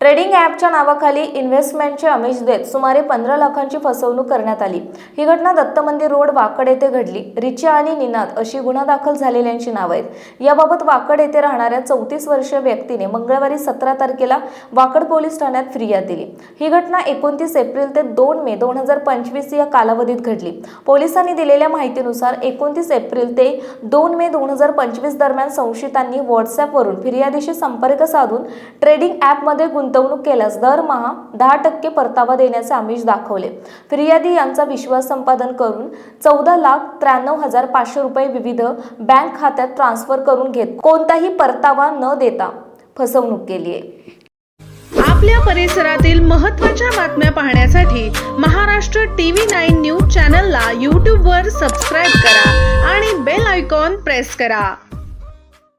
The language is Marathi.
ट्रेडिंग ॲपच्या नावाखाली इन्व्हेस्टमेंटचे आमिष देत सुमारे पंधरा लाखांची फसवणूक करण्यात आली. ही घटना दत्त मंदिर रोड वाकड येथे घडली. रिचा आणि निनाद अशी गुन्हा दाखल झालेल्यांची नावं आहेत. याबाबत वाकड येथे राहणाऱ्या चौतीस वर्षीय व्यक्तीने मंगळवारी सतरा तारखेला वाकड पोलीस ठाण्यात फिर्याद दिली. ही घटना एकोणतीस एप्रिल ते दोन मे दोन हजार पंचवीस या कालावधीत घडली. पोलिसांनी दिलेल्या माहितीनुसार एकोणतीस एप्रिल ते दोन मे दोन हजार पंचवीस दरम्यान संशयितांनी व्हॉट्सॲपवरून फिर्यादीशी संपर्क साधून ट्रेडिंग ॲपमध्ये गुंतवणूक केल्यास दरमहा दहा टक्के परतावा देण्याचे आमिष दाखवले. फिर्यादी यांचा विश्वास संपादन करून चौदा लाख त्र्याण्णव हजार पाचशे रुपये विविध बँक खात्यात ट्रान्सफर करून घेत कोणताही परतावा न देता फसवणूक केली आहे. आपल्या परिसरातील महत्त्वाच्या बातम्या पाहण्यासाठी महाराष्ट्र टीव्ही नाईन न्यूज चॅनलला यूट्यूबवर सबस्क्राईब करा आणि बेल आयकॉन प्रेस करा.